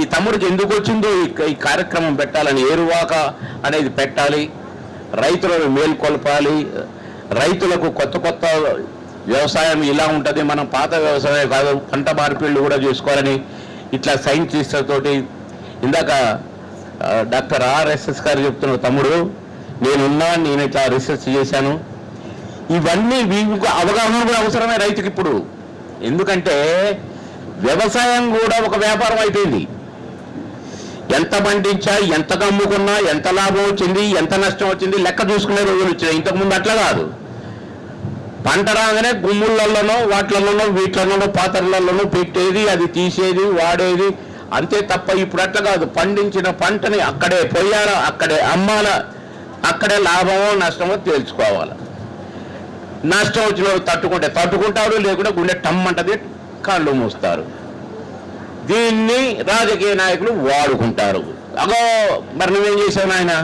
ఈ తమ్ముడికి ఎందుకు వచ్చిందో ఈ కార్యక్రమం పెట్టాలని ఏరువాక అనేది పెట్టాలి. రైతులను మేల్కొల్పాలి. రైతులకు కొత్త కొత్త వ్యవసాయం ఇలా ఉంటుంది. మనం పాత వ్యవసాయం కాదు పంట మార్పిళ్ళు కూడా చేసుకోవాలని ఇట్లా సైంటిస్టులతోటి ఇందాక డాక్టర్ ఆర్ఎస్ఎస్ గారు చెప్తున్న తమ్ముడు నేనున్నా నేను ఇట్లా రీసెర్చ్ చేశాను. ఇవన్నీ మీకు అవగాహన కూడా అవసరమే రైతుకి ఇప్పుడు. ఎందుకంటే వ్యవసాయం కూడా ఒక వ్యాపారం అయిపోయింది. ఎంత పండించా ఎంత కమ్ముకున్నా ఎంత లాభం వచ్చింది ఎంత నష్టం వచ్చింది లెక్క చూసుకునే రోజులు వచ్చినాయి ఇంతకుముందు అట్లా కాదు. పంట రాగానే గుమ్ములలోనో వాటిలలోనో వీటిలలోనో పాత్రలలోనో పెట్టేది అది తీసేది వాడేది. అంతే తప్ప ఇప్పుడు అట్లా కాదు. పండించిన పంటని అక్కడే పొయ్యాల అక్కడే అమ్మాల అక్కడే లాభమో నష్టమో తేల్చుకోవాలి. నష్టం వచ్చిన తట్టుకుంటే తట్టుకుంటాడు లేకుంటే గుండె టమ్మంటది కాళ్ళు మూస్తారు. దీన్ని రాజకీయ నాయకులు వాడుకుంటారు. అగో మరి నువ్వేం చేశావు నాయన?